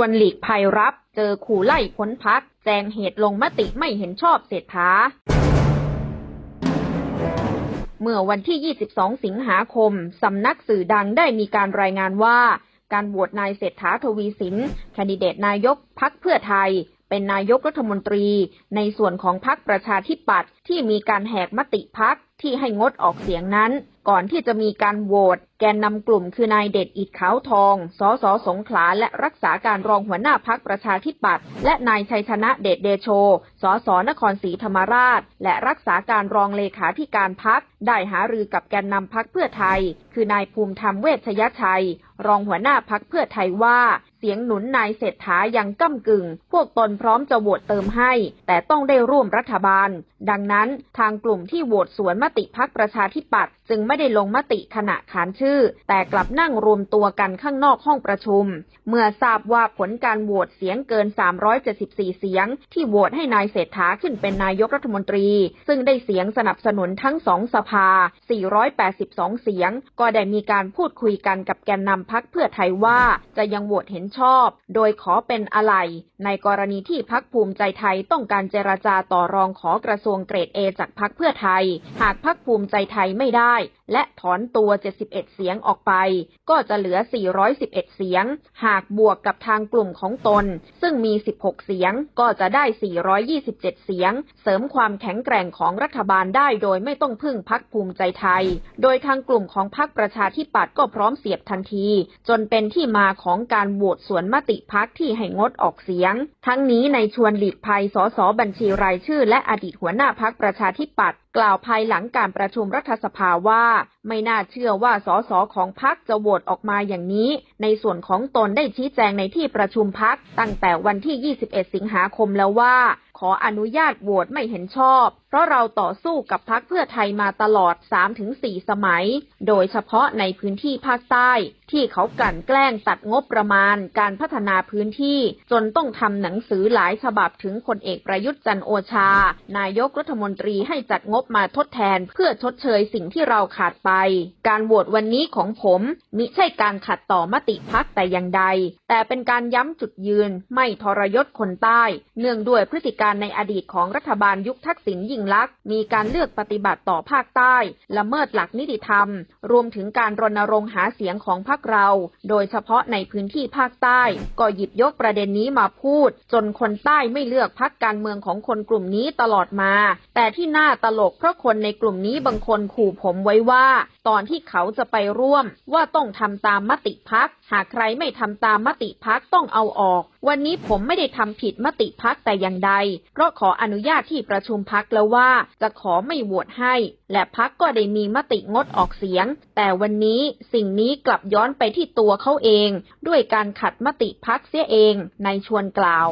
วนหลีกภัยรับ เจอขู่ไล่พ้นพักแจงเหตุลงมติไม่เห็นชอบเศรษฐา เมื่อวันที่ 22 สิงหาคม สำนักสื่อดังได้มีการรายงานว่า การโหวตนายเศรษฐาทวีสินแคนดิเดตนายกพักเพื่อไทย เป็นนายกรัฐมนตรี ในส่วนของพักประชาธิปัตย์ที่มีการแหกมติพัก ที่ให้งดออกเสียงนั้น ก่อนที่จะมีการโหวตแกนนำกลุ่มคือนายเดชอิดขาวทอง สสสงขลาและรักษาการรองหัวหน้าพักประชาธิปัตย์และนายชัยชนะเดชเดโช สสนครศรีธรรมราช และรักษาการรองเลขาธิการพักได้หารือกับแกนนำพักเพื่อไทย คือนายภูมิธรรมเวชยชัย รองหัวหน้าพักเพื่อไทยว่า เสียงหนุนนายเศรษฐายังก้ากึ่ง พวกตนพร้อมจะโหวตเติมให้ แต่ต้องได้ร่วมรัฐบาล ดังนั้นทางกลุ่มที่โหวตสวนมติพักประชาธิปัตย์จึงไม่ได้ลงมติขณะขานชื่อ แต่กลับนั่งรวมตัวกันข้างนอกห้องประชุม เมื่อทราบว่าผลการโหวตเสียงเกิน 374 เสียง ที่โหวตให้นายเศรษฐาขึ้นเป็นนายกรัฐมนตรี ซึ่งได้เสียงสนับสนุนทั้งสองสภา 482 เสียง ก็ได้มีการพูดคุยกันกับแกนนำพักเพื่อไทยว่าจะยังโหวตเห็นชอบ โดยขอเป็นอะไร ในกรณีที่พักภูมิใจไทยต้องการเจรจาต่อรองขอกระทรวงเกรดเอจากพักเพื่อไทย หากพักภูมิใจไทยไม่ได้ และถอนตัว 71 เสียงออกไป ก็จะเหลือ 411 เสียง หากบวกกับทางกลุ่มของตน ซึ่งมี 16 เสียง ก็จะได้ 427 เสียง เสริมความแข็งแกร่งของรัฐบาลได้โดยไม่ต้องพึ่งพักภูมิใจไทย โดยทางกลุ่มของพักประชาธิปัตย์ก็พร้อมเสียบทันที จนเป็นที่มาของการโหวตสวนมติพักที่ให้งดออกเสียง ทั้งนี้ในชวนหลีกภัยสสบัญชีรายชื่อ และอดีตหัวหน้าพักประชาธิปัตย์ กล่าวภายหลังการประชุมรัฐสภาว่า ไม่น่าเชื่อว่าสสของพักจะโหวตออกมาอย่างนี้ ในส่วนของตนได้ชี้แจงในที่ประชุมพักตั้งแต่วันที่ 21 สิงหาคมแล้วว่า ขออนุญาตโหวตไม่เห็นชอบ เพราะเราต่อสู้กับพักเพื่อไทยมาตลอด 3-4 สมัย โดยเฉพาะในพื้นที่ภาคใต้ ที่เขากลั่นแกล้งตัดงบประมาณ การพัฒนาพื้นที่ จนต้องทำหนังสือหลายฉบับถึงพลเอกประยุทธ์จันโอชา นายกรัฐมนตรีให้จัดงบมาทดแทนเพื่อชดเชยสิ่งที่เราขาดไป การโหวตวันนี้ของผมมิใช่การขัดต่อมติพักแต่อย่างใด แต่เป็นการย้ำจุดยืนไม่ทรยศคนใต้ เนื่องด้วยพฤติการในอดีตของรัฐบาลยุคทักษิณยิ่งลักษณ์มีการเลือกปฏิบัติต่อภาคใต้ ละเมิดหลักนิติธรรม รวมถึงการรณรงค์หาเสียงของพรรคเรา โดยเฉพาะในพื้นที่ภาคใต้ ก็หยิบยกประเด็นนี้มาพูด จนคนใต้ไม่เลือกพักการเมืองของคนกลุ่มนี้ตลอดมา แต่ที่น่าตลกก เพราะคนในกลุ่มนี้บางคนขู่ผมไว้ว่า ตอนที่เขาจะไปร่วม ว่าต้องทำตามมติพัก หากใครไม่ทำตามมติพักต้องเอาออก วันนี้ผมไม่ได้ทำผิดมติพักแต่อย่างใด เพราะขออนุญาตที่ประชุมพักแล้วว่า จะขอไม่โหวตให้ และพักก็ได้มีมติงดออกเสียง แต่วันนี้สิ่งนี้กลับย้อนไปที่ตัวเขาเอง ด้วยการขัดมติพักเสียเอง ในชวนกล่าว